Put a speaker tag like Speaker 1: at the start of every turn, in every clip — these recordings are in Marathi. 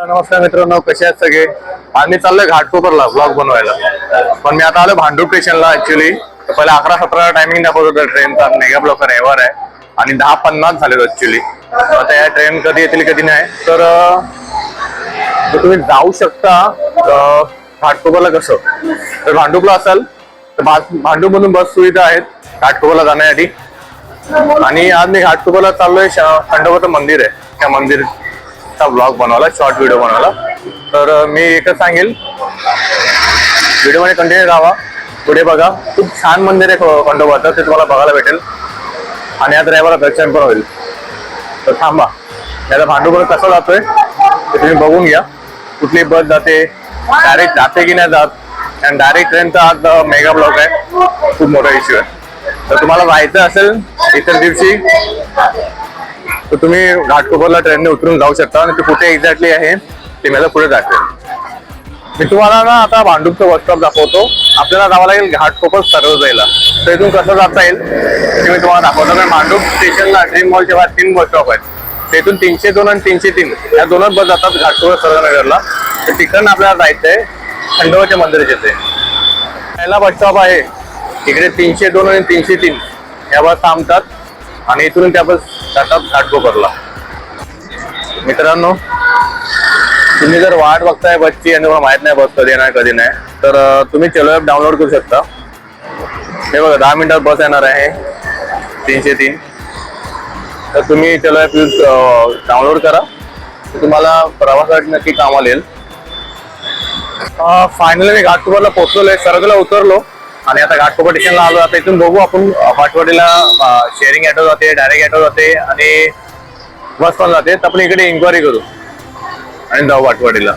Speaker 1: नमस्कार मित्रांनो कसे आहेत सगळे? आम्ही चाललोय घाटकोपरला ब्लॉग बनवायला. पण मी आता आलो भांडूप स्टेशनला ऍक्च्युली पहिले अकरा सतरा टायमिंग दाखवत होतं ट्रेनचा मेगा ब्लॉक रविवार आहे. आणि दहा पन्नास झालेलो ऍक्च्युली आता या ट्रेन कधी येतील कधी नाही. तर तुम्ही जाऊ शकता घाटकोपरला कसं? तर भांडूपला असाल तर भांडूप मधून बस सुविधा आहेत घाटकोपरला जाण्यासाठी आणि आज मी घाटकोपरला चाललोय खंडोबाचं मंदिर आहे. त्या मंदिर आजचा ब्लॉग बनवला शॉर्ट व्हिडिओ बनवला तर मी एकच सांगेल. व्हिडिओमध्ये कंटिन्यू राहा. पुढे बघा. खूप छान मंदिर आहे खंडोबाचं ते तुम्हाला बघायला भेटेल. आणि आज ड्रायव्हरला दर्शन पण होईल. तर थांबा. याचा भांडूपर कसा जातोय ते तुम्ही बघून घ्या. कुठली बस जाते डायरेक्ट जाते की नाही जात. आणि डायरेक्ट ट्रेनचा आज मेगा ब्लॉक आहे. खूप मोठा इश्यू आहे. तर तुम्हाला जायचं असेल इतर दिवशी तर तुम्ही घाटकोपरला ट्रेनने उतरून जाऊ शकता आणि ते कुठे एक्झॅक्टली आहे ते मला पुढे दाखवेल मी तुम्हाला ना आता भांडूपचं बस स्टॉप दाखवतो. आपल्याला जावं लागेल घाटकोपर सर्व जायला तर इथून कसं जाता येईल? ते मी तुम्हाला दाखवतो. कारण भांडूप स्टेशनला ड्रीम मॉल जेव्हा तीन वर्कशॉप आहेत तेथून तीनशे दोन आणि तीनशे तीन या दोनच बस जातात घाटकोपर सर्वनगरला तर तिकडनं आपल्याला जायचं आहे खंडोबाच्या मंदिराचे ते पहिला बस स्टॉप आहे इकडे तीनशे दोन आणि तीनशे तीन. या बस थांबतात. आणि इथून त्या बस जातात घाटकोपरला मित्रांनो तुम्ही जर वाट बघताय बसची आणि तुम्हाला माहीत नाही बस कधी येणार कधी नाही तर तुम्ही चलो ॲप डाउनलोड करू शकता. हे बघा दहा मिनिटात बस येणार आहे. तीनशे तीन. तर तुम्ही चलो ॲप यूज डाउनलोड करा. तुम्हाला प्रवासासाठी नक्की कामाला येईल. फायनली मी घाटकोपरला आहे सरगला उतरलो. आणि आता घाटकोपर स्टेशनला आलो आता इथून बघू आपण अं, शेअरिंग ॲटो जाते डायरेक्ट ॲटो जाते आणि बस पण जाते. तर आपण इकडे इन्क्वायरी करू. आणि जाऊ वाटवाडीला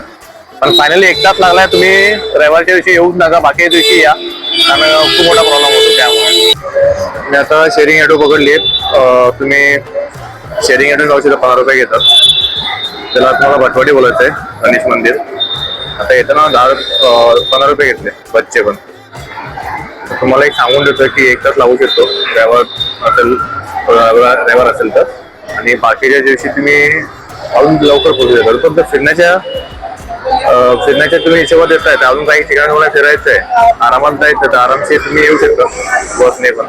Speaker 1: पण फायनली एक तास लागलाय तुम्ही रविवारच्या दिवशी येऊच नका बाकी दिवशी या. कारण खूप मोठा प्रॉब्लेम होतो त्यामुळे. मी आता शेअरिंग ऑटो पकडली तुम्ही शेअरिंग ऑटो जाऊ शकता पंधरा रुपये घेतात. त्याला तुम्हाला भटवाडी बोलायचं आहे गणेश मंदिर. आता येताना दहा पंधरा रुपये घेतले बच्चे पण. तुम्हाला एक सांगून देतो की एक तास लागू शकतो ड्रायव्हर असेल ड्रायव्हर असेल तर. आणि बाकीच्या दिवशी तुम्ही अजून लवकर पोहोचू शकता फक्त फिरण्याच्या फिरण्याच्या तुम्ही हिशोबात येत तर अजून काही ठिकाणी तुम्हाला फिरायचं आहे आरामात जायचं तर आरामशीर तुम्ही येऊ शकता. बसने पण.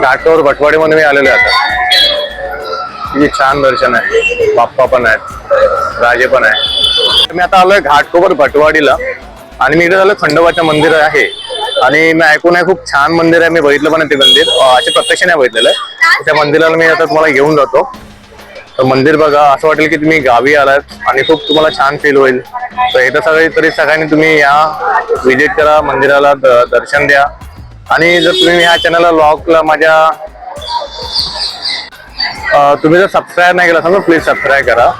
Speaker 1: घाटावर भटवाडीमध्ये मी आलेलो आहे आता. किती छान दर्शन आहे. बाप्पा पण आहेत. राजे पण आहे मी आता आलोय घाटकोपर भटवाडीला. आणि मी इथे झालं खंडोबाचं मंदिर आहे. आणि मी ऐकून आहे खूप छान मंदिर आहे. मी बघितलं पण आहे ते मंदिर. असे प्रत्यक्ष नाही बघितलेलं. आहे त्या मंदिराला मी आता तुम्हाला घेऊन जातो. तर मंदिर बघा असं वाटेल की तुम्ही गावी आलात आणि खूप तुम्हाला छान फील होईल. तर इथं सगळे तरी सगळ्यांनी तुम्ही या. व्हिजिट करा मंदिराला दर्शन द्या. आणि जर तुम्ही ह्या चॅनलला लॉकला माझ्या तुम्ही जर सबस्क्राईब नाही केला असाल तर प्लीज सबस्क्राईब करा.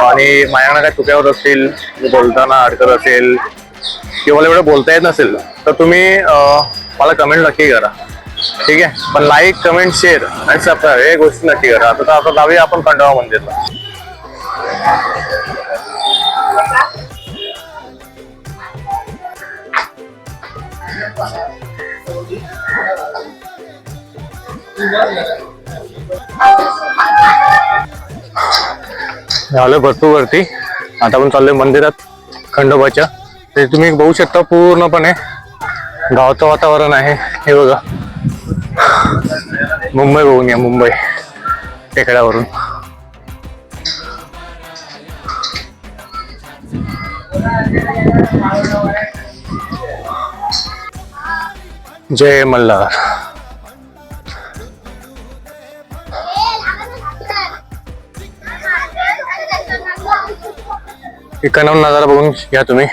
Speaker 1: आणि माझ्याकडे काय चुक्या होत असतील बोलताना अडकत असेल किंवा मला एवढं बोलता येत नसेल तर तुम्ही मला कमेंट नक्की करा. ठीक आहे? पण लाईक कमेंट शेअर आणि सबस्क्राईब हे गोष्टी नक्की करा. आता तर आता जाऊया आपण खंडोबा मंदिरला. झालं भरपूर वरती. आता आपण चाललोय मंदिरात खंडोबाच्या. ते तुम्ही बघू शकता पूर्णपणे गावचं वातावरण आहे. हे बघा. मुंबई बघून या मुंबई. टेकड्यावरून. जय मल्हार. इकडनं नजारा बघून घ्या तुम्ही.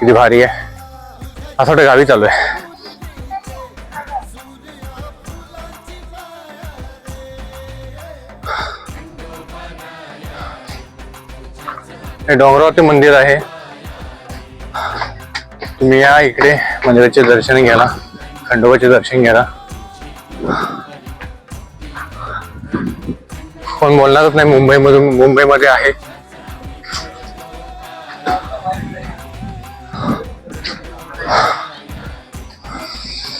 Speaker 1: किती भारी आहे. असं वाटतं गावी चालू आहे. हे डोंगरावरती मंदिर आहे. तुम्ही या इकडे मंदिराचे दर्शन घ्या खंडोबाचे दर्शन घ्या कोण बोलणारच नाही मुंबईमधून मुंबईमध्ये आहे.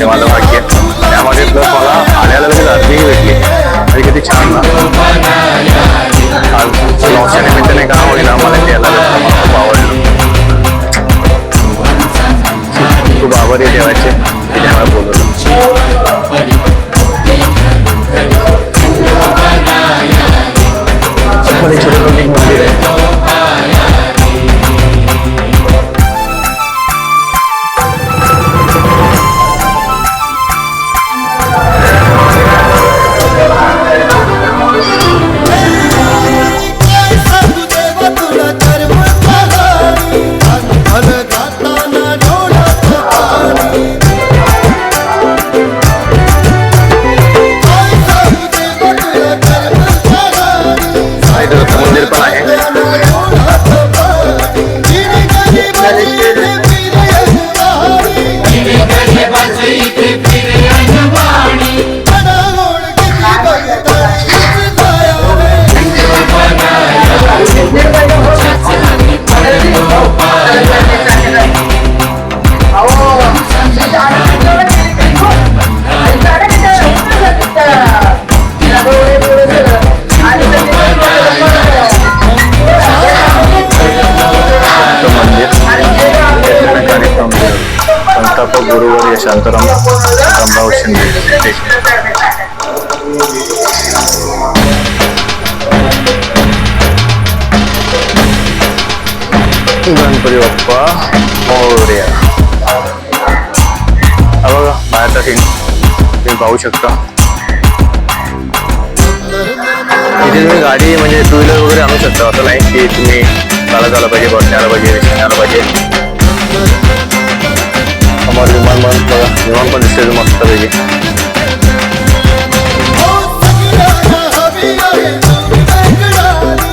Speaker 1: बोलवलं ते माझं भाग्य. त्यामध्ये प्लस मला आल्याला लगेच आरतीही भेटली. आणि किती छान ना. लॉसच्या निमित्ताने का होईना मला ते यायला खूप आवडलं. खूप आभारी आहे देवाचे. की त्याला बोलवलं. मध्ये छोटं मंदिर आहे. गणपती बाप्पा मोरया हा बघा बाहेरचा सीन तुम्ही पाहू शकता इथे तुम्ही गाडी म्हणजे टू व्हीलर वगैरे आणू शकता असं नाही की तुम्ही चालत आला पाहिजे बसने आला पाहिजे रिक्षाने आला पाहिजे समोर विमान पण बघा विमान पण दिसते मस्त पैकी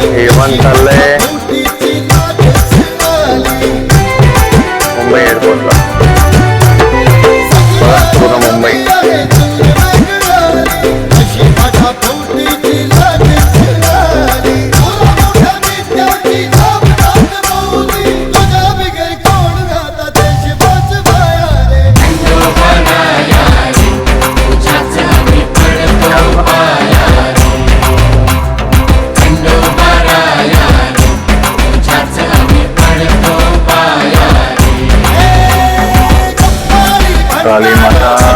Speaker 1: हे विमान चाललंय काली माता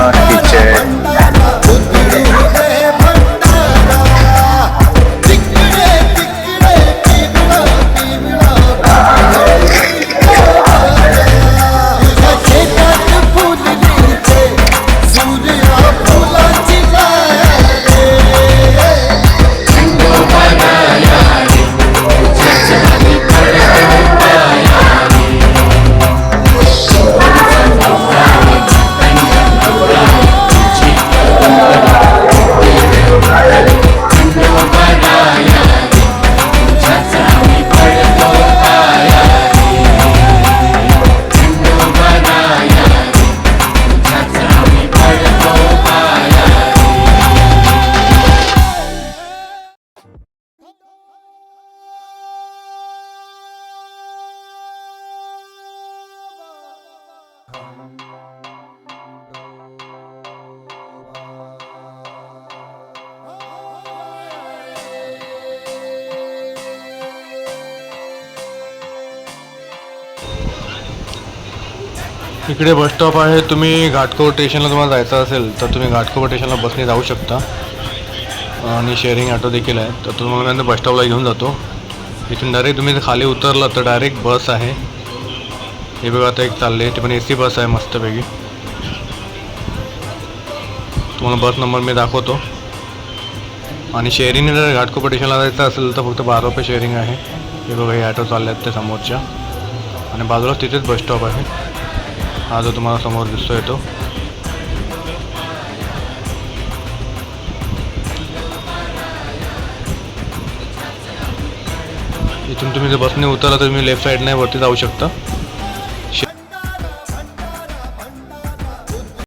Speaker 1: इकडे बस स्टॉप आहे. तुम्ही घाटकोर स्टेशनला तुम्हाला जायचं असेल तर तुम्ही घाटकोर स्टेशनला बसने जाऊ शकता. आणि शेअरिंग ऑटो देखील आहे. तर तुम्हाला मी बस स्टॉपला घेऊन जातो. इथून डायरेक्ट तुम्ही जर खाली उतरला तर डायरेक्ट बस आहे. हे बघा आता एक चालले ते पण ए सी बस आहे मस्तपैकी. तुम्हाला बस नंबर मी दाखवतो. आणि शेअरिंगने जर घाटकोपर स्टेशनला जायचं असेल तर फक्त बारा रुपये शेअरिंग आहे. हे बघा हे ॲटो चालले आहेत ते समोरच्या. आणि बाजूला तिथेच बस स्टॉप आहे. हा जो तुम्हाला समोर दिसतो तो. इथून तुम्ही जर बसने उतरला तर तुम्ही लेफ्ट साईडने वरती जाऊ शकता.